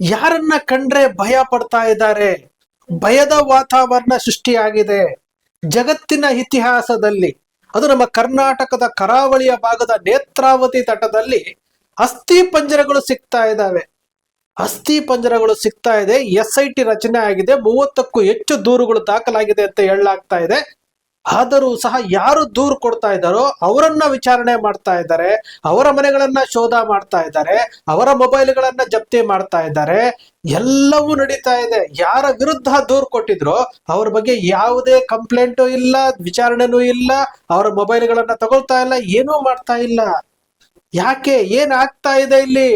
ಯಾರನ್ನ ಕಂಡ್ರೆ ಭಯ ಪಡ್ತಾ ಇದ್ದಾರೆ? ಭಯದ ವಾತಾವರಣ ಸೃಷ್ಟಿಯಾಗಿದೆ. ಜಗತ್ತಿನ ಇತಿಹಾಸದಲ್ಲಿ, ಅದು ನಮ್ಮ ಕರ್ನಾಟಕದ ಕರಾವಳಿಯ ಭಾಗದ ನೇತ್ರಾವತಿ ತಟದಲ್ಲಿ ಅಸ್ಥಿ ಪಂಜರಗಳು ಸಿಗ್ತಾ ಇದ್ದಾವೆ. ಅಸ್ಥಿ ಪಂಜರಗಳು ಸಿಗ್ತಾ ಇದೆ. ಎಸ್ ಐ ಟಿ ರಚನೆ ಆಗಿದೆ. ಮೂವತ್ತಕ್ಕೂ ಹೆಚ್ಚು ದೂರುಗಳು ದಾಖಲಾಗಿದೆ ಅಂತ ಹೇಳಲಾಗ್ತಾ ಇದೆ. ಆದರೂ ಸಹ ಯಾರು ದೂರು ಕೊಡ್ತಾ ಇದ್ದಾರೋ ಅವರನ್ನ ವಿಚಾರಣೆ ಮಾಡ್ತಾ ಇದ್ದಾರೆ, ಅವರ ಮನೆಗಳನ್ನ ಶೋಧ ಮಾಡ್ತಾ ಇದ್ದಾರೆ, ಅವರ ಮೊಬೈಲ್ಗಳನ್ನ ಜಪ್ತಿ ಮಾಡ್ತಾ ಇದ್ದಾರೆ, ಎಲ್ಲವೂ ನಡೀತಾ ಇದೆ. ಯಾರ ವಿರುದ್ಧ ದೂರು ಕೊಟ್ಟಿದ್ರು ಅವ್ರ ಬಗ್ಗೆ ಯಾವುದೇ ಕಂಪ್ಲೇಂಟು ಇಲ್ಲ, ವಿಚಾರಣೆನೂ ಇಲ್ಲ, ಅವರ ಮೊಬೈಲ್ಗಳನ್ನ ತಗೊಳ್ತಾ ಇಲ್ಲ, ಏನೂ ಮಾಡ್ತಾ ಇಲ್ಲ. ಯಾಕೆ? ಏನ್ ಆಗ್ತಾ ಇದೆ ಇಲ್ಲಿ?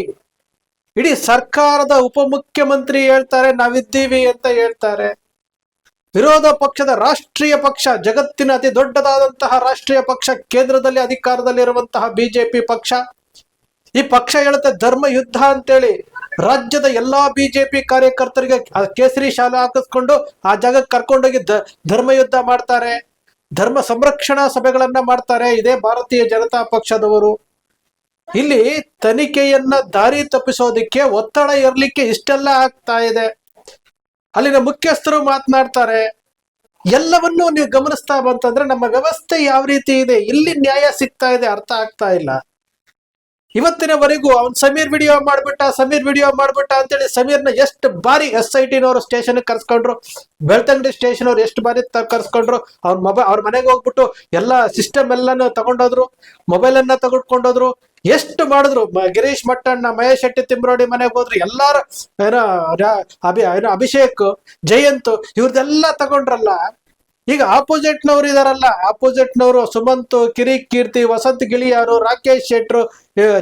ಇಡೀ ಸರ್ಕಾರದ ಉಪಮುಖ್ಯಮಂತ್ರಿ ಹೇಳ್ತಾರೆ, ನಾವಿದ್ದೀವಿ ಅಂತ ಹೇಳ್ತಾರೆ. ವಿರೋಧ ಪಕ್ಷದ ರಾಷ್ಟ್ರೀಯ ಪಕ್ಷ, ಜಗತ್ತಿನ ಅತಿ ದೊಡ್ಡದಾದಂತಹ ರಾಷ್ಟ್ರೀಯ ಪಕ್ಷ, ಕೇಂದ್ರದಲ್ಲಿ ಅಧಿಕಾರದಲ್ಲಿರುವಂತಹ ಬಿಜೆಪಿ ಪಕ್ಷ. ಈ ಪಕ್ಷ ಹೇಳುತ್ತೆ ಧರ್ಮ ಯುದ್ಧ ಅಂತೇಳಿ. ರಾಜ್ಯದ ಎಲ್ಲಾ ಬಿಜೆಪಿ ಕಾರ್ಯಕರ್ತರಿಗೆ ಕೇಸರಿ ಶಾಲೆ ಹಾಕಿಸ್ಕೊಂಡು ಆ ಜಾಗಕ್ಕೆ ಕರ್ಕೊಂಡೋಗಿ ಧರ್ಮ ಯುದ್ಧ ಮಾಡ್ತಾರೆ. ಧರ್ಮ ಸಂರಕ್ಷಣಾ ಸಭೆಗಳನ್ನ ಮಾಡ್ತಾರೆ. ಇದೇ ಭಾರತೀಯ ಜನತಾ ಪಕ್ಷದವರು. ಇಲ್ಲಿ ತನಿಖೆಯನ್ನ ದಾರಿ ತಪ್ಪಿಸೋದಿಕ್ಕೆ ಒತ್ತಡ ಇರಲಿಕ್ಕೆ ಇಷ್ಟೆಲ್ಲ ಆಗ್ತಾ ಇದೆ. ಅಲ್ಲಿನ ಮುಖ್ಯಸ್ಥರು ಮಾತನಾಡ್ತಾರೆ. ಎಲ್ಲವನ್ನೂ ನೀವು ಗಮನಿಸ್ತಾ ಬಂತಂದ್ರೆ ನಮ್ಮ ವ್ಯವಸ್ಥೆ ಯಾವ ರೀತಿ ಇದೆ? ಇಲ್ಲಿ ನ್ಯಾಯ ಸಿಗ್ತಾ ಇದೆ, ಅರ್ಥ ಆಗ್ತಾ ಇಲ್ಲ. ಇವತ್ತಿನವರೆಗೂ ಅವ್ನು ಸಮೀರ್ ವಿಡಿಯೋ ಮಾಡ್ಬಿಟ್ಟ, ಸಮೀರ್ ವಿಡಿಯೋ ಮಾಡ್ಬಿಟ್ಟ ಅಂತೇಳಿ ಸಮೀರ್ನ ಎಷ್ಟು ಬಾರಿ ಎಸ್ ಐ ಟಿನವರು ಸ್ಟೇಷನ್ ಕರ್ಸ್ಕೊಂಡ್ರು, ಬೆಳ್ತಂಗಡಿ ಸ್ಟೇಷನ್ ಅವ್ರು ಎಷ್ಟು ಬಾರಿ ಕರ್ಸ್ಕೊಂಡ್ರು, ಅವ್ರ ಮೊಬೈಲ್ ಅವ್ರ ಮನೆಗೆ ಹೋಗ್ಬಿಟ್ಟು ಎಲ್ಲ ಸಿಸ್ಟಮ್ ಎಲ್ಲಾನು ತಗೊಂಡೋದ್ರು ಮೊಬೈಲ್ ಅನ್ನ ತಗೊಂಡ್ಕೊಂಡೋದ್ರು ಎಷ್ಟು ಮಾಡಿದ್ರು ಗಿರೀಶ್ ಮಟ್ಟಣ್ಣ, ಮಹೇಶ್ ಶೆಟ್ಟಿ ತಿಮ್ರೋಡಿ ಮನೆಗೆ ಹೋದ್ರು, ಎಲ್ಲಾರು, ಏನೋ ಅಭಿ, ಏನೋ ಅಭಿಷೇಕ್, ಜಯಂತ್, ಇವ್ರದೆಲ್ಲ ತಗೊಂಡ್ರಲ್ಲ ಈಗ ಆಪೋಸಿಟ್ ನವರು ಇದಾರಲ್ಲ ಆಪೋಸಿಟ್ ನವರು ಸುಮಂತ್, ಕಿರಿ, ಕೀರ್ತಿ, ವಸಂತ್, ಗಿಳಿಯಾರು, ರಾಕೇಶ್ ಶೆಟ್ರು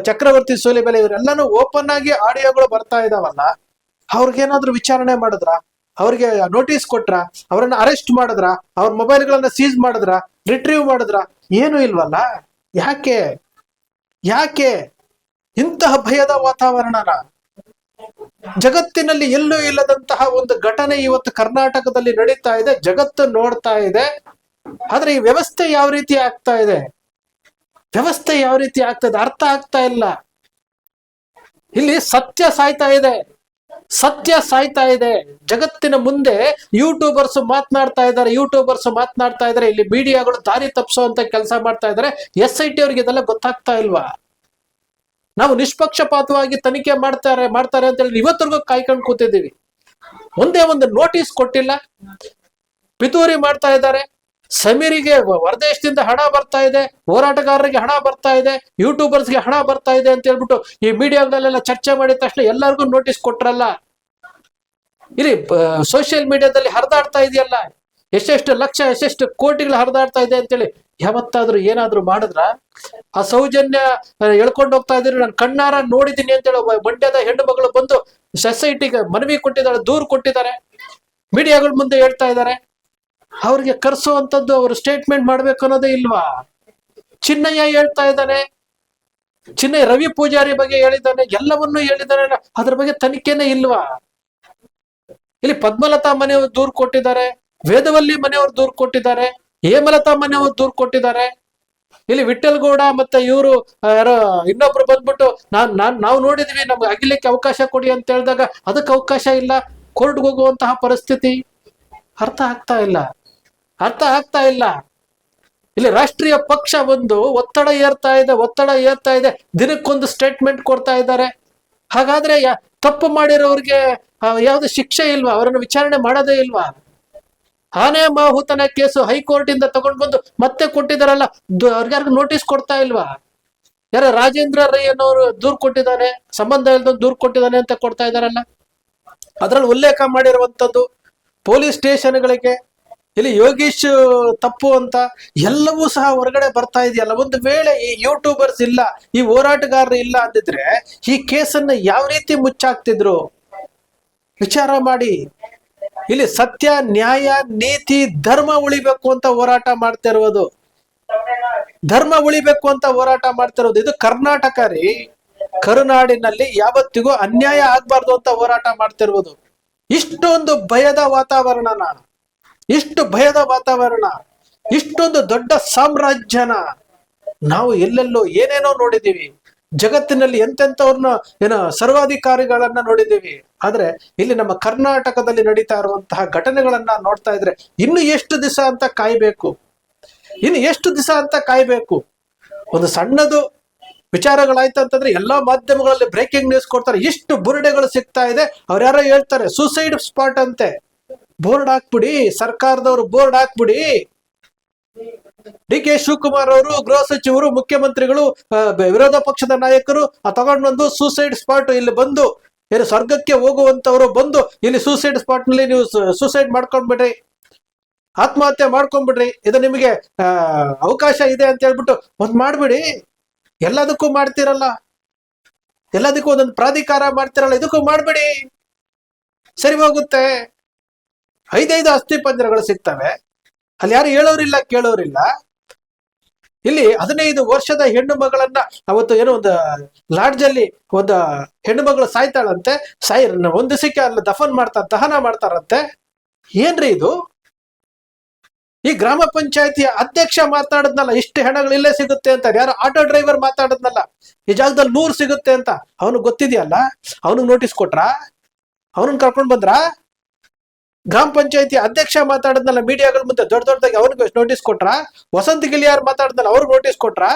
ಚಕ್ರವರ್ತಿ, ಸೂಲಿಬೆಲೆ ಇವರೆಲ್ಲಾನು ಓಪನ್ ಆಗಿ ಆಡಿಯೋಗಳು ಬರ್ತಾ ಇದಾವಲ್ಲ, ಅವ್ರಿಗೇನಾದ್ರೂ ವಿಚಾರಣೆ ಮಾಡಿದ್ರ? ಅವ್ರಿಗೆ ನೋಟಿಸ್ ಕೊಟ್ರ? ಅವರನ್ನ ಅರೆಸ್ಟ್ ಮಾಡಿದ್ರ? ಅವ್ರ ಮೊಬೈಲ್ಗಳನ್ನ ಸೀಸ್ ಮಾಡಿದ್ರ? ರಿಟ್ರೀವ್ ಮಾಡಿದ್ರ? ಏನು ಇಲ್ವಲ್ಲ? ಯಾಕೆ? ಯಾಕೆ? ಇಂತಹ ಭಯದ ವಾತಾವರಣನ ಜಗತ್ತಿನಲ್ಲಿ ಎಲ್ಲೂ ಇಲ್ಲದಂತಹ ಒಂದು ಘಟನೆ ಇವತ್ತು ಕರ್ನಾಟಕದಲ್ಲಿ ನಡೀತಾ ಇದೆ. ಜಗತ್ತು ನೋಡ್ತಾ ಇದೆ. ಆದ್ರೆ ಈ ವ್ಯವಸ್ಥೆ ಯಾವ ರೀತಿ ಆಗ್ತಾ ಇದೆ? ವ್ಯವಸ್ಥೆ ಯಾವ ರೀತಿ ಆಗ್ತಾ ಇದೆ? ಅರ್ಥ ಆಗ್ತಾ ಇಲ್ಲ. ಇಲ್ಲಿ ಸತ್ಯ ಸಾಯ್ತಾ ಇದೆ. ಸತ್ಯ ಸಾಯ್ತಾ ಇದೆ. ಜಗತ್ತಿನ ಮುಂದೆ ಯೂಟ್ಯೂಬರ್ಸ್ ಮಾತನಾಡ್ತಾ ಇದ್ದಾರೆ. ಯೂಟ್ಯೂಬರ್ಸ್ ಮಾತನಾಡ್ತಾ ಇದ್ದಾರೆ. ಇಲ್ಲಿ ಮೀಡಿಯಾಗಳು ದಾರಿ ತಪ್ಪಿಸುವಂತ ಕೆಲಸ ಮಾಡ್ತಾ ಇದ್ದಾರೆ. ಎಸ್ ಐ ಟಿ ಅವ್ರಿಗೆ ಇದೆಲ್ಲ ಗೊತ್ತಾಗ್ತಾ ಇಲ್ವಾ? ನಾವು ನಿಷ್ಪಕ್ಷಪಾತವಾಗಿ ತನಿಖೆ ಮಾಡ್ತಾರೆ ಮಾಡ್ತಾರೆ ಅಂತ ಹೇಳಿ ಇವತ್ತರೆಗೂ ಕಾಯ್ಕೊಂಡು ಕೂತಿದ್ದೀವಿ. ಒಂದೇ ಒಂದು ನೋಟಿಸ್ ಕೊಟ್ಟಿಲ್ಲ. ಪಿತೂರಿ ಮಾಡ್ತಾ ಇದ್ದಾರೆ. ಸಮೀರಿಗೆ ಹೊರದೇಶದಿಂದ ಹಣ ಬರ್ತಾ ಇದೆ. ಹೋರಾಟಗಾರರಿಗೆ ಹಣ ಬರ್ತಾ ಇದೆ. ಯೂಟ್ಯೂಬರ್ಸ್ಗೆ ಹಣ ಬರ್ತಾ ಇದೆ ಅಂತ ಹೇಳ್ಬಿಟ್ಟು ಈ ಮೀಡಿಯಾಗಳಲ್ಲೆಲ್ಲ ಚರ್ಚೆ ಮಾಡಿದ ತಕ್ಷಣ ಎಲ್ಲರಿಗೂ ನೋಟಿಸ್ ಕೊಟ್ರಲ್ಲ. ಇಲ್ಲಿ ಸೋಷಿಯಲ್ ಮೀಡಿಯಾದಲ್ಲಿ ಹರಿದಾಡ್ತಾ ಇದೆಯಲ್ಲ? ಎಷ್ಟೆಷ್ಟು ಲಕ್ಷ, ಎಷ್ಟೆಷ್ಟು ಕೋಟಿಗಳು ಹರಿದಾಡ್ತಾ ಇದೆ ಅಂತೇಳಿ ಯಾವತ್ತಾದ್ರೂ ಏನಾದ್ರೂ ಮಾಡಿದ್ರ ಆ ಸೌಜನ್ಯ ಎಳ್ಕೊಂಡು ಹೋಗ್ತಾ ಇದ್ರೆ ನಾನು ಕಣ್ಣಾರ ನೋಡಿದ್ದೀನಿ ಅಂತೇಳಿ ಮಂಡ್ಯದ ಹೆಣ್ಣು ಮಗಳು ಬಂದು ಸೊಸೈಟಿಗೆ ಮನವಿ ಕೊಟ್ಟಿದ್ದಾಳೆ, ದೂರು ಕೊಟ್ಟಿದ್ದಾರೆ, ಮೀಡಿಯಾಗಳ ಮುಂದೆ ಹೇಳ್ತಾ ಇದ್ದಾರೆ. ಅವ್ರಿಗೆ ಕರ್ಸುವಂತದ್ದು ಅವರು ಸ್ಟೇಟ್ಮೆಂಟ್ ಮಾಡ್ಬೇಕು ಅನ್ನೋದೇ ಇಲ್ವಾ? ಚಿನ್ನಯ್ಯ ಹೇಳ್ತಾ ಇದ್ದಾನೆ, ಚಿನ್ನಯ್ಯ ರವಿ ಪೂಜಾರಿ ಬಗ್ಗೆ ಹೇಳಿದ್ದಾನೆ, ಎಲ್ಲವನ್ನೂ ಹೇಳಿದ್ದಾನೆ, ಅದ್ರ ಬಗ್ಗೆ ತನಿಖೆನೇ ಇಲ್ವಾ? ಇಲ್ಲಿ ಪದ್ಮಲತಾ ಮನೆಯವರು ದೂರು ಕೊಟ್ಟಿದ್ದಾರೆ, ವೇದವಲ್ಲಿ ಮನೆಯವರು ದೂರು ಕೊಟ್ಟಿದ್ದಾರೆ ಹೇಮಲತಾ ಮನೆಯವರು ದೂರು ಕೊಟ್ಟಿದ್ದಾರೆ. ಇಲ್ಲಿ ವಿಠಲ್ಗೌಡ ಮತ್ತೆ ಇವರು ಯಾರೋ, ಇನ್ನೊಬ್ರು ಬಂದ್ಬಿಟ್ಟು ನಾನ್ ನಾನ್, ನಾವು ನೋಡಿದ್ವಿ, ನಮ್ಗೆ ಅಗಿಲಿಕ್ಕೆ ಅವಕಾಶ ಕೊಡಿ ಅಂತ ಹೇಳಿದಾಗ ಅದಕ್ಕೆ ಅವಕಾಶ ಇಲ್ಲ. ಕೋರ್ಟ್ಗೆ ಹೋಗುವಂತಹ ಪರಿಸ್ಥಿತಿ ಅರ್ಥ ಆಗ್ತಾ ಇಲ್ಲ. ಅರ್ಥ ಆಗ್ತಾ ಇಲ್ಲ. ಇಲ್ಲಿ ರಾಷ್ಟ್ರೀಯ ಪಕ್ಷ ಒಂದು ಒತ್ತಡ ಏರ್ತಾ ಇದೆ, ಒತ್ತಡ ಏರ್ತಾ ಇದೆ, ದಿನಕ್ಕೊಂದು ಸ್ಟೇಟ್ಮೆಂಟ್ ಕೊಡ್ತಾ ಇದ್ದಾರೆ. ಹಾಗಾದ್ರೆ ತಪ್ಪು ಮಾಡಿರೋರಿಗೆ ಯಾವ್ದು ಶಿಕ್ಷೆ ಇಲ್ವಾ? ಅವರನ್ನು ವಿಚಾರಣೆ ಮಾಡೋದೇ ಇಲ್ವಾ? ಆನೆ ಮಾಹುತನ ಕೇಸು ಹೈಕೋರ್ಟ್ ಇಂದ ತಗೊಂಡ್ ಬಂದು ಮತ್ತೆ ಕೊಟ್ಟಿದಾರಲ್ಲ? ಅವ್ರಿಗೆ ಅವ್ರಿಗ್ಯಾರಿಗೂ ನೋಟಿಸ್ ಕೊಡ್ತಾ ಇಲ್ವಾ? ಯಾರ ರಾಜೇಂದ್ರ ರೈ ಅನ್ನೋರು ದೂರ್ ಕೊಟ್ಟಿದ್ದಾನೆ, ಸಂಬಂಧ ಇಲ್ದ ದೂರ್ ಕೊಟ್ಟಿದ್ದಾನೆ ಅಂತ ಕೊಡ್ತಾ ಇದಾರಲ್ಲ? ಅದ್ರಲ್ಲಿ ಉಲ್ಲೇಖ ಮಾಡಿರುವಂತದ್ದು ಪೊಲೀಸ್ ಸ್ಟೇಷನ್ಗಳಿಗೆ, ಇಲ್ಲಿ ಯೋಗೀಶ್ ತಪ್ಪು ಅಂತ ಎಲ್ಲವೂ ಸಹ ಹೊರಗಡೆ ಬರ್ತಾ ಇದೆಯಲ್ಲ? ಒಂದು ವೇಳೆ ಈ ಯೂಟ್ಯೂಬರ್ಸ್ ಇಲ್ಲ, ಈ ಹೋರಾಟಗಾರರು ಇಲ್ಲ ಅಂದಿದ್ರೆ ಈ ಕೇಸನ್ನ ಯಾವ ರೀತಿ ಮುಚ್ಚಾಕ್ತಿದ್ರು? ವಿಚಾರ ಮಾಡಿ. ಇಲ್ಲಿ ಸತ್ಯ, ನ್ಯಾಯ, ನೀತಿ, ಧರ್ಮ ಉಳಿಬೇಕು ಅಂತ ಹೋರಾಟ ಮಾಡ್ತಾ ಇರೋದು. ಧರ್ಮ ಉಳಿಬೇಕು ಅಂತ ಹೋರಾಟ ಮಾಡ್ತಿರೋದು ಇದು ಕರ್ನಾಟಕ ರೀ. ಕರುನಾಡಿನಲ್ಲಿ ಯಾವತ್ತಿಗೂ ಅನ್ಯಾಯ ಆಗ್ಬಾರ್ದು ಅಂತ ಹೋರಾಟ ಮಾಡ್ತಿರ್ಬೋದು ಇಷ್ಟೊಂದು ಭಯದ ವಾತಾವರಣನ ಇಷ್ಟು ಭಯದ ವಾತಾವರಣ. ಇಷ್ಟೊಂದು ದೊಡ್ಡ ಸಾಮ್ರಾಜ್ಯನ ನಾವು ಎಲ್ಲೆಲ್ಲೋ ಏನೇನೋ ನೋಡಿದೀವಿ ಜಗತ್ತಿನಲ್ಲಿ ಎಂತೆಂಥವ್ರನ್ನ, ಏನೋ ಸರ್ವಾಧಿಕಾರಿಗಳನ್ನ ನೋಡಿದ್ದೀವಿ. ಆದ್ರೆ ಇಲ್ಲಿ ನಮ್ಮ ಕರ್ನಾಟಕದಲ್ಲಿ ನಡೀತಾ ಇರುವಂತಹ ಘಟನೆಗಳನ್ನ ನೋಡ್ತಾ ಇದ್ರೆ ಇನ್ನು ಎಷ್ಟು ದಿವಸ ಅಂತ ಕಾಯ್ಬೇಕು? ಇನ್ನು ಎಷ್ಟು ದಿವಸ ಅಂತ ಕಾಯ್ಬೇಕು? ಒಂದು ಸಣ್ಣದು ವಿಚಾರಗಳಾಯ್ತು ಅಂತಂದ್ರೆ ಎಲ್ಲಾ ಮಾಧ್ಯಮಗಳಲ್ಲಿ ಬ್ರೇಕಿಂಗ್ ನ್ಯೂಸ್ ಕೊಡ್ತಾರೆ. ಇಷ್ಟು ಬುರುಡೆಗಳು ಸಿಗ್ತಾ ಇದೆ. ಅವ್ರು ಯಾರೋ ಹೇಳ್ತಾರೆ ಸೂಸೈಡ್ ಸ್ಪಾಟ್ ಅಂತೆ. ಬೋರ್ಡ್ ಹಾಕ್ಬಿಡಿ. ಸರ್ಕಾರದವರು ಬೋರ್ಡ್ ಹಾಕ್ಬಿಡಿ. ಡಿ ಕೆ ಶಿವಕುಮಾರ್ ಅವರು, ಗೃಹ ಸಚಿವರು, ಮುಖ್ಯಮಂತ್ರಿಗಳು ವಿರೋಧ ಪಕ್ಷದ ನಾಯಕರು, ಆ ತಗೊಂಡ್ ಬಂದು ಸೂಸೈಡ್ ಸ್ಪಾಟ್ ಇಲ್ಲಿ ಬಂದು ಏನು ಸ್ವರ್ಗಕ್ಕೆ ಹೋಗುವಂಥವರು ಬಂದು ಇಲ್ಲಿ ಸೂಸೈಡ್ ಸ್ಪಾಟ್ನಲ್ಲಿ ನೀವು ಸೂಸೈಡ್ ಮಾಡ್ಕೊಂಡ್ಬಿಡ್ರಿ. ಆತ್ಮಹತ್ಯೆ ಮಾಡ್ಕೊಂಡ್ಬಿಡ್ರಿ. ಇದು ನಿಮಗೆ ಅವಕಾಶ ಇದೆ ಅಂತ ಹೇಳ್ಬಿಟ್ಟು ಒಂದ್ ಮಾಡ್ಬಿಡಿ. ಎಲ್ಲದಕ್ಕೂ ಮಾಡ್ತಿರಲ್ಲ. ಎಲ್ಲದಕ್ಕೂ ಒಂದೊಂದು ಪ್ರಾಧಿಕಾರ ಮಾಡ್ತಿರಲ್ಲ, ಇದಕ್ಕೂ ಮಾಡ್ಬಿಡಿ. ಸರಿ ಹೋಗುತ್ತೆ. ಐದೈದು ಅಸ್ಥಿ ಪಂಜರಗಳು ಸಿಗ್ತವೆ. ಅಲ್ಲಿ ಯಾರು ಹೇಳೋರಿಲ್ಲ, ಕೇಳೋರಿಲ್ಲ. ಇಲ್ಲಿ ಹದಿನೈದು ವರ್ಷದ ಹೆಣ್ಣು ಮಗಳನ್ನ ಅವತ್ತು ಏನೋ ಒಂದು ಲಾಡ್ಜ್ ಅಲ್ಲಿ ಒಂದು ಹೆಣ್ಣು ಮಗಳು ಸಾಯ್ತಾಳಂತೆ ಸಾಯಿ ಒಂದ್ ದಿವಸಕ್ಕೆ ಅಲ್ಲಿ ದಫನ್ ಮಾಡ್ತಾರ ದಹನ ಮಾಡ್ತಾರಂತೆ. ಏನ್ರಿ ಇದು? ಈ ಗ್ರಾಮ ಪಂಚಾಯತಿಯ ಅಧ್ಯಕ್ಷ ಮಾತಾಡದ್ನಲ್ಲ, ಇಷ್ಟು ಹೆಣಗಳು ಇಲ್ಲೇ ಸಿಗುತ್ತೆ ಅಂತ ಯಾರು ಆಟೋ ಡ್ರೈವರ್ ಮಾತಾಡದ್ನಲ್ಲ, ಈ ಜಾಗದಲ್ಲಿ ನೂರು ಸಿಗುತ್ತೆ ಅಂತ ಅವನು ಗೊತ್ತಿದೆಯಲ್ಲ? ಅವನಿಗೆ ನೋಟಿಸ್ ಕೊಟ್ರ? ಅವನನ್ನ ಕರ್ಕೊಂಡ್ ಬಂದ್ರಾ? ಗ್ರಾಮ ಪಂಚಾಯತಿ ಅಧ್ಯಕ್ಷ ಮಾತಾಡದ್ನಲ್ಲ, ಮೀಡಿಯಾಗಳ ಮುಂದೆ ದೊಡ್ಡ ದೊಡ್ಡದಾಗಿ ಅವ್ರಿಗೆ ನೋಟಿಸ್ ಕೊಟ್ರ? ವಸಂತ ಗಿಲಿಯಾರ್ ಮಾತಾಡದ್ನಲ್ಲ, ಅವ್ರಿಗೆ ನೋಟಿಸ್ ಕೊಟ್ರ?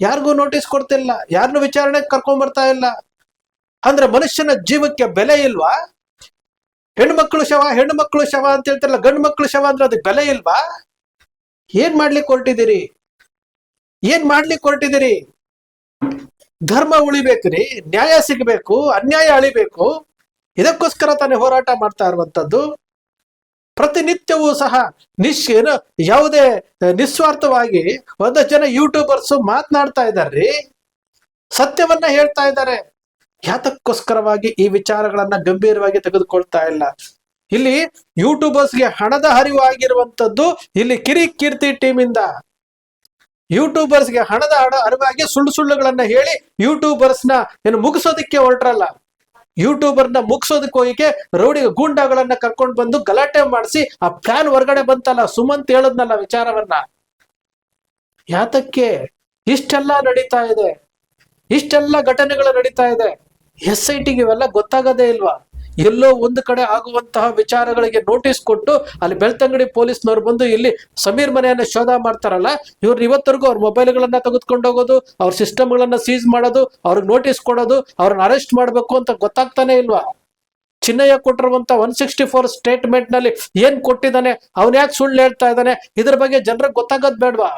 ಯಾರಿಗೂ ನೋಟಿಸ್ ಕೊಡ್ತಿಲ್ಲ ಯಾರನ್ನೂ ವಿಚಾರಣೆ ಕರ್ಕೊಂಡ್ ಬರ್ತಾ ಇಲ್ಲ. ಅಂದ್ರೆ ಮನುಷ್ಯನ ಜೀವಕ್ಕೆ ಬೆಲೆ ಇಲ್ವಾ? ಮಕ್ಕಳು ಶವ, ಹೆಣ್ಣು ಮಕ್ಕಳು ಶವ ಅಂತ ಹೇಳ್ತಾರಲ್ಲ, ಗಂಡು ಮಕ್ಕಳು ಶವ ಅಂದ್ರೆ ಅದಕ್ಕೆ ಬೆಲೆ ಇಲ್ವಾ? ಏನ್ ಮಾಡ್ಲಿಕ್ಕೆ ಹೊರಟಿದ್ದೀರಿ? ಏನ್ ಮಾಡ್ಲಿಕ್ಕೆ ಹೊರಟಿದ್ದೀರಿ? ಧರ್ಮ ಉಳಿಬೇಕ್ರಿ, ನ್ಯಾಯ ಸಿಗಬೇಕು, ಅನ್ಯಾಯ ಅಳಿಬೇಕು. ಇದಕ್ಕೋಸ್ಕರ ತಾನೇ ಹೋರಾಟ ಮಾಡ್ತಾ ಇರುವಂಥದ್ದು. ಪ್ರತಿನಿತ್ಯವೂ ಸಹ ನಿಶ್ ಏನು ಯಾವುದೇ ನಿಸ್ವಾರ್ಥವಾಗಿ ಒಂದಷ್ಟು ಜನ ಯೂಟ್ಯೂಬರ್ಸ್ ಮಾತನಾಡ್ತಾ ಇದ್ದಾರೆ. ಸತ್ಯವನ್ನ ಹೇಳ್ತಾ ಇದ್ದಾರೆ. ಯಾತಕ್ಕೋಸ್ಕರವಾಗಿ ಈ ವಿಚಾರಗಳನ್ನ ಗಂಭೀರವಾಗಿ ತೆಗೆದುಕೊಳ್ತಾ ಇಲ್ಲ. ಇಲ್ಲಿ ಯೂಟ್ಯೂಬರ್ಸ್ಗೆ ಹಣದ ಹರಿವು ಆಗಿರುವಂತದ್ದು ಇಲ್ಲಿ ಕಿರಿ ಕೀರ್ತಿ ಟೀಮಿಂದ ಯೂಟ್ಯೂಬರ್ಸ್ಗೆ ಹಣದ ಹಣ ಅರಿವಾಗಿ ಸುಳ್ಳು ಸುಳ್ಳುಗಳನ್ನ ಹೇಳಿ ಯೂಟ್ಯೂಬರ್ಸ್ನ ಏನು ಮುಗಿಸೋದಕ್ಕೆ ಹೊರಟ್ರಲ್ಲ. ಯೂಟ್ಯೂಬರ್ನ ಮುಗಿಸೋದಕ್ಕೆ ಹೋಗಿಕೆ ರೌಡಿ ಗೂಂಡಾಗಳನ್ನ ಕರ್ಕೊಂಡು ಬಂದು ಗಲಾಟೆ ಮಾಡಿಸಿ ಆ ಪ್ಲಾನ್ ಹೊರಗಡೆ ಬಂತಲ್ಲ? ಸುಮಂತ್ ಹೇಳದ್ನಲ್ಲ ವಿಚಾರವನ್ನ? ಯಾತಕ್ಕೆ? ಇಷ್ಟೆಲ್ಲ ನಡೀತಾ ಇದೆ. ಇಷ್ಟೆಲ್ಲ ಘಟನೆಗಳು ನಡೀತಾ ಇದೆ. ಎಸ್ ಐ ಟಿಗೆ ಇವೆಲ್ಲ ಗೊತ್ತಾಗದೇ ಇಲ್ವಾ? ಎಲ್ಲೋ ಒಂದು ಕಡೆ ಆಗುವಂತಹ ವಿಚಾರಗಳಿಗೆ ನೋಟಿಸ್ ಕೊಟ್ಟು ಅಲ್ಲಿ ಬೆಳ್ತಂಗಡಿ ಪೊಲೀಸ್ನವ್ರು ಬಂದು ಇಲ್ಲಿ ಸಮೀರ್ ಮನೆಯನ್ನ ಶೋಧ ಮಾಡ್ತಾರಲ್ಲ ಇವ್ರು ಇವತ್ತರೆಗೂ ಅವ್ರ ಮೊಬೈಲ್ಗಳನ್ನ ತೆಗೆದುಕೊಂಡು ಹೋಗೋದು, ಅವ್ರ ಸಿಸ್ಟಮ್ಗಳನ್ನ ಸೀಸ್ ಮಾಡೋದು, ಅವ್ರಿಗೆ ನೋಟಿಸ್ ಕೊಡೋದು, ಅವ್ರನ್ನ ಅರೆಸ್ಟ್ ಮಾಡಬೇಕು ಅಂತ ಗೊತ್ತಾಗ್ತಾನೆ ಇಲ್ವಾ? ಚಿನ್ನಯ್ಯ ಕೊಟ್ಟಿರುವಂತ ಒನ್ ಸಿಕ್ಸ್ಟಿ ಫೋರ್ ಸ್ಟೇಟ್ಮೆಂಟ್ನಲ್ಲಿ ಏನ್ ಕೊಟ್ಟಿದ್ದಾನೆ, ಅವನ್ ಯಾಕೆ ಸುಳ್ಳು ಹೇಳ್ತಾ ಇದ್ದಾನೆ, ಇದ್ರ ಬಗ್ಗೆ ಜನರಿಗೆ ಗೊತ್ತಾಗೋದ್ ಬೇಡ್ವಾ?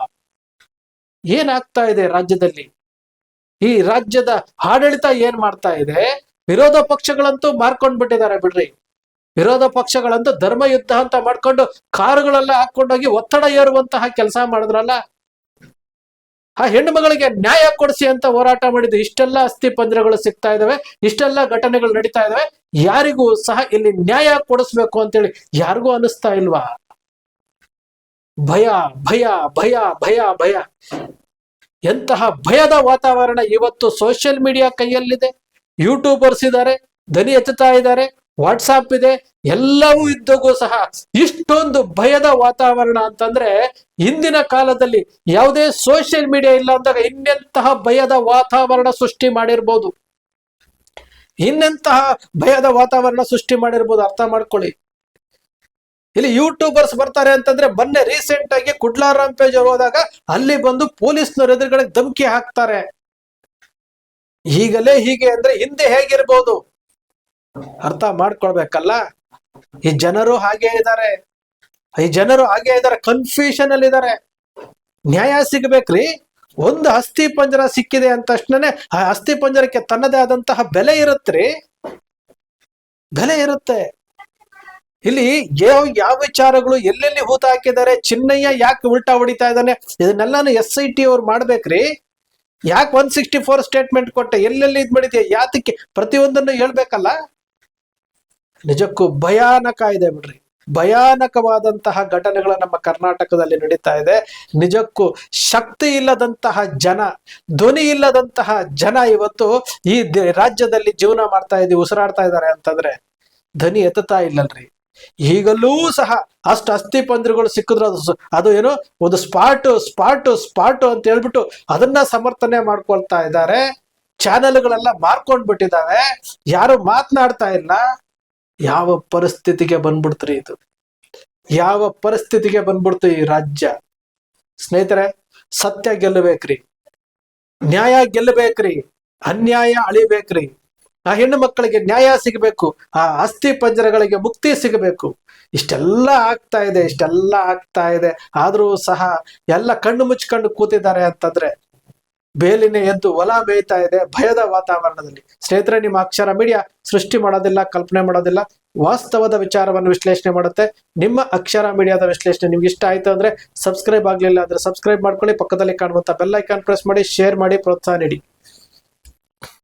ಏನಾಗ್ತಾ ಇದೆ ರಾಜ್ಯದಲ್ಲಿ? ಈ ರಾಜ್ಯದ ಆಡಳಿತ ಏನ್ ಮಾಡ್ತಾ ಇದೆ? ವಿರೋಧ ಪಕ್ಷಗಳಂತೂ ಮಾರ್ಕೊಂಡ್ ಬಿಟ್ಟಿದ್ದಾರೆ ಬಿಡ್ರಿ. ವಿರೋಧ ಪಕ್ಷಗಳಂತೂ ಧರ್ಮ ಯುದ್ಧ ಅಂತ ಮಾಡ್ಕೊಂಡು ಕಾರುಗಳೆಲ್ಲ ಹಾಕೊಂಡೋಗಿ ಒತ್ತಡ ಏರುವಂತಹ ಕೆಲಸ ಮಾಡಿದ್ರಲ್ಲ? ಆ ಹೆಣ್ಣು ಮಗಳಿಗೆ ನ್ಯಾಯ ಕೊಡಿಸಿ ಅಂತ ಹೋರಾಟ ಮಾಡಿದ್ದು ಇಷ್ಟೆಲ್ಲ ಅಸ್ಥಿ ಸಿಗ್ತಾ ಇದಾವೆ, ಇಷ್ಟೆಲ್ಲ ಘಟನೆಗಳು ನಡೀತಾ ಇದಾವೆ, ಯಾರಿಗೂ ಸಹ ಇಲ್ಲಿ ನ್ಯಾಯ ಕೊಡಿಸ್ಬೇಕು ಅಂತೇಳಿ ಯಾರಿಗೂ ಅನಿಸ್ತಾ ಇಲ್ವಾ? ಭಯ ಭಯ ಭಯ ಭಯ ಭಯ. ಎಂತಹ ಭಯದ ವಾತಾವರಣ ಇವತ್ತು ಸೋಷಿಯಲ್ ಮೀಡಿಯಾ ಕೈಯಲ್ಲಿದೆ. ಯೂಟ್ಯೂಬರ್ಸ್ ಇದ್ದಾರೆ, ಧ್ವನಿ ಎತ್ತುತ್ತಾ ಇದ್ದಾರೆ, ವಾಟ್ಸಾಪ್ ಇದೆ, ಎಲ್ಲವೂ ಇದ್ದಗೂ ಸಹ ಇಷ್ಟೊಂದು ಭಯದ ವಾತಾವರಣ ಅಂತಂದ್ರೆ ಇಂದಿನ ಕಾಲದಲ್ಲಿ ಯಾವುದೇ ಸೋಷಿಯಲ್ ಮೀಡಿಯಾ ಇಲ್ಲ ಅಂದಾಗ ಇನ್ನೆಂತಹ ಭಯದ ವಾತಾವರಣ ಸೃಷ್ಟಿ ಮಾಡಿರ್ಬೋದು. ಇನ್ನೆಂತಹ ಭಯದ ವಾತಾವರಣ ಸೃಷ್ಟಿ ಮಾಡಿರ್ಬೋದು ಅರ್ಥ ಮಾಡ್ಕೊಳ್ಳಿ. ಇಲ್ಲಿ ಯೂಟ್ಯೂಬರ್ಸ್ ಬರ್ತಾರೆ ಅಂತಂದ್ರೆ ಮೊನ್ನೆ ರೀಸೆಂಟ್ ಆಗಿ ಕುಡ್ಲಾರಾಮ್ ಪೇಜ್ ಅವ್ರು ಹೋದಾಗ ಅಲ್ಲಿ ಬಂದು ಪೊಲೀಸ್ನವ್ರ ಎದುರುಗಡೆ ಧಮಕಿ ಹಾಕ್ತಾರೆ. ಈಗಲೇ ಹೀಗೆ ಅಂದ್ರೆ ಹಿಂದೆ ಹೇಗಿರ್ಬೋದು? ಅರ್ಥ ಮಾಡ್ಕೊಳ್ಬೇಕಲ್ಲ? ಈ ಜನರು ಹಾಗೆ ಇದ್ದಾರೆ. ಈ ಜನರು ಹಾಗೆ ಇದ್ದಾರೆ ಕನ್ಫ್ಯೂಷನ್ ಅಲ್ಲಿ ಇದ್ದಾರೆ. ನ್ಯಾಯ ಸಿಗ್ಬೇಕ್ರಿ. ಒಂದು ಅಸ್ಥಿ ಪಂಜರ ಸಿಕ್ಕಿದೆ ಅಂತ ತಕ್ಷಣನೇ ಆ ಅಸ್ಥಿ ಪಂಜರಕ್ಕೆ ತನ್ನದೇ ಆದಂತಹ ಬೆಲೆ ಇರುತ್ತ್ರಿ ಬೆಲೆ ಇರುತ್ತೆ. ಇಲ್ಲಿ ಯಾವ ಯಾವ ವಿಚಾರಗಳು ಎಲ್ಲೆಲ್ಲಿ ಹೂತ ಹಾಕಿದ್ದಾರೆ ಚಿನ್ನಯ್ಯ ಯಾಕೆ ಉಲ್ಟಾ ಹೊಡಿತಾ ಇದ್ದಾನೆ, ಇದನ್ನೆಲ್ಲಾನು ಎಸ್ ಐ ಟಿ ಅವ್ರು ಮಾಡ್ಬೇಕ್ರಿ. ಯಾಕೆ ಒನ್ ಸಿಕ್ಸ್ಟಿ ಫೋರ್ ಸ್ಟೇಟ್ಮೆಂಟ್ ಕೊಟ್ಟೆ? ಎಲ್ಲೆಲ್ಲಿ ಇದ್ ಮಾಡಿದ್ಯಾ? ಯಾತಕ್ಕೆ? ಪ್ರತಿಯೊಂದನ್ನು ಹೇಳ್ಬೇಕಲ್ಲ? ನಿಜಕ್ಕೂ ಭಯಾನಕ ಇದೆ ಬಿಡ್ರಿ. ಭಯಾನಕವಾದಂತಹ ಘಟನೆಗಳು ನಮ್ಮ ಕರ್ನಾಟಕದಲ್ಲಿ ನಡೀತಾ ಇದೆ. ನಿಜಕ್ಕೂ ಶಕ್ತಿ ಇಲ್ಲದಂತಹ ಜನ, ಧ್ವನಿ ಇಲ್ಲದಂತಹ ಜನ ಇವತ್ತು ಈ ರಾಜ್ಯದಲ್ಲಿ ಜೀವನ ಮಾಡ್ತಾ ಇದ್ದೀವಿ, ಉಸಿರಾಡ್ತಾ ಇದ್ದಾರೆ ಅಂತಂದ್ರೆ ಧ್ವನಿ ಎತ್ತುತ್ತಾ ಇಲ್ಲಲ್ರಿ. ಈಗಲೂ ಸಹ ಅಷ್ಟು ಅಸ್ಥಿ ಪಂಜರಗಳು ಸಿಕ್ಕಿದ್ರು ಅದು ಅದು ಏನು? ಒಂದು ಸ್ಪಾಟ್ ಸ್ಪಾಟ್ ಸ್ಪಾಟ್ ಅಂತ ಹೇಳ್ಬಿಟ್ಟು ಅದನ್ನ ಸಮರ್ಥನೆ ಮಾಡ್ಕೊಳ್ತಾ ಇದ್ದಾರೆ. ಚಾನೆಲ್ಗಳೆಲ್ಲ ಮಾರ್ಕೊಂಡ್ ಬಿಟ್ಟಿದ್ದಾವೆ ಯಾರು ಮಾತನಾಡ್ತಾ ಇಲ್ಲ. ಯಾವ ಪರಿಸ್ಥಿತಿಗೆ ಬಂದ್ಬಿಡ್ತ್ರಿ ಇದು? ಯಾವ ಪರಿಸ್ಥಿತಿಗೆ ಬಂದ್ಬಿಡ್ತು ಈ ರಾಜ್ಯ? ಸ್ನೇಹಿತರೆ, ಸತ್ಯ ಗೆಲ್ಲಬೇಕ್ರಿ. ನ್ಯಾಯ ಗೆಲ್ಲಬೇಕ್ರಿ. ಅನ್ಯಾಯ ಅಳಿಬೇಕ್ರಿ. ಆ ಹೆಣ್ಣು ಮಕ್ಕಳಿಗೆ ನ್ಯಾಯ ಸಿಗಬೇಕು, ಆ ಅಸ್ಥಿ ಪಂಜರಗಳಿಗೆ ಮುಕ್ತಿ ಸಿಗಬೇಕು. ಇಷ್ಟೆಲ್ಲ ಆಗ್ತಾ ಇದೆ, ಇಷ್ಟೆಲ್ಲ ಆಗ್ತಾ ಇದೆ. ಆದರೂ ಸಹ ಎಲ್ಲ ಕಣ್ಣು ಮುಚ್ಕೊಂಡು ಕೂತಿದ್ದಾರೆ ಅಂತಂದ್ರೆ ಬೇಲಿನ ಎದ್ದು ಒಲ ಮೇಯ್ತಾ ಇದೆ ಭಯದ ವಾತಾವರಣದಲ್ಲಿ. ಸ್ನೇಹಿತರೆ, ನಿಮ್ಮ ಅಕ್ಷರ ಮೀಡಿಯಾ ಸೃಷ್ಟಿ ಮಾಡೋದಿಲ್ಲ, ಕಲ್ಪನೆ ಮಾಡೋದಿಲ್ಲ, ವಾಸ್ತವದ ವಿಚಾರವನ್ನು ವಿಶ್ಲೇಷಣೆ ಮಾಡುತ್ತೆ. ನಿಮ್ಮ ಅಕ್ಷರ ಮೀಡಿಯಾದ ವಿಶ್ಲೇಷಣೆ ನಿಮ್ಗೆ ಇಷ್ಟ ಆಯ್ತು ಅಂದ್ರೆ ಸಬ್ಸ್ಕ್ರೈಬ್ ಆಗಲಿಲ್ಲ ಅಂದ್ರೆ ಸಬ್ಸ್ಕ್ರೈಬ್ ಮಾಡ್ಕೊಳ್ಳಿ, ಪಕ್ಕದಲ್ಲಿ ಕಾಣುವಂತ ಬೆಲ್ ಐಕಾನ್ ಪ್ರೆಸ್ ಮಾಡಿ ಶೇರ್ ಮಾಡಿ, ಪ್ರೋತ್ಸಾಹ ನೀಡಿ.